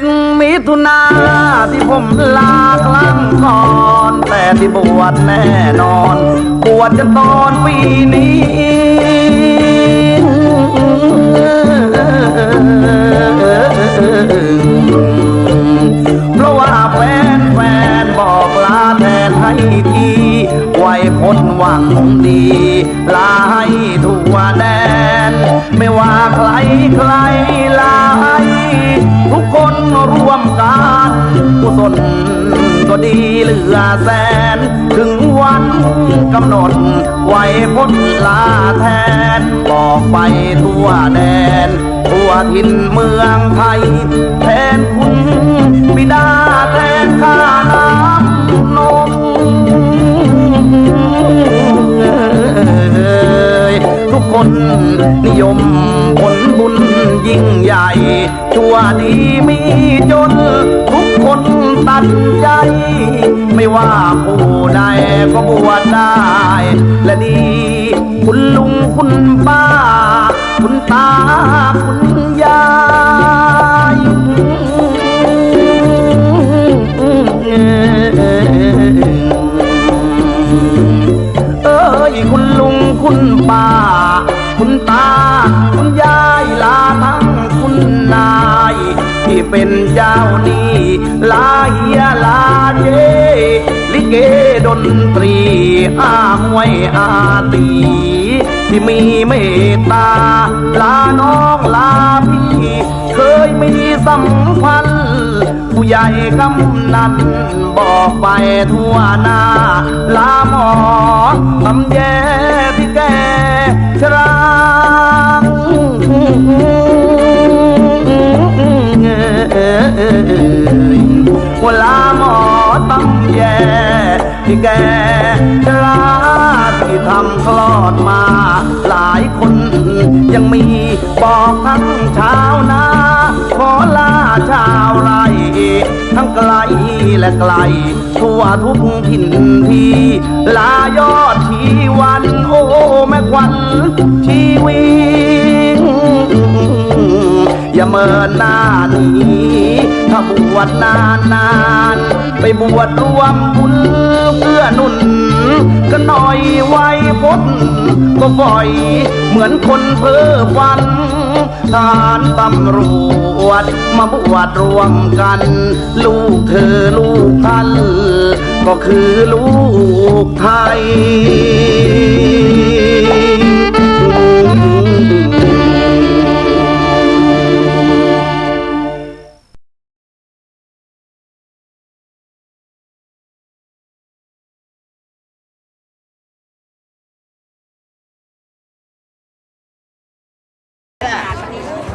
ถุนาที่ผมลาครั้งก่อน แต่ที่บวชแน่นอน บวชจะตอนปีนี้เพราะว่าแฟนแฟนบอกลาแทนให้ทีไว้พ้นหวังดี ลาให้ทั่วแดน ไม่ว่าใครใครลา กุศลก็ดีเหลือแสน ถึงวันกำหนด ไว้พ้นลาแทน บอกไปทั่วแดน ทั่วถิ่นเมืองไทย แทนคุณบิดาแทนข้าน้ำนมทุกคนนิยมผลบุญยิ่งใหญ่ ชั่วดีมีจน ทุกคน ตัดใจ ไม่ว่าผู้ใดก็บวชได้ และดี คุณลุงคุณป้า คุณตา คุณยายเอ้ยคุณลุงคุณป้า คุณตา คุณยายลาทั้งคุณนาย ที่เป็นเจ้านี้ลาเฮียลาเย ลิเกดนตรีอามวยอาตี ที่มีเมตตา ลาน้องลาพี่เคยมีสัมพันธ์ผู้ใหญ่กำนันบอกไปทั่วหน้า ลาหมอทำแย่ที่แกชรา เวลาหมอตำแย่ที่แกชราที่ทำคลอดมา หลายคนยังมีบอกทั้งชาวนาขอลาชาวไรทั้งไกลและไกล ทั่วทุกถิ่นที่ ลายอดชีวันโอ้แม่ควันชีวิตอย่าเมินหน้านี้ วชนานนานไปบวชรวมบุญเพื่อนุ่นก็หน่อยไว้พ้นก็บ่อยเหมือนคนเพ้อฝันทารตำรวจมาบวชรวมกัน ลูกเธอลูกท่านก็คือลูกไทย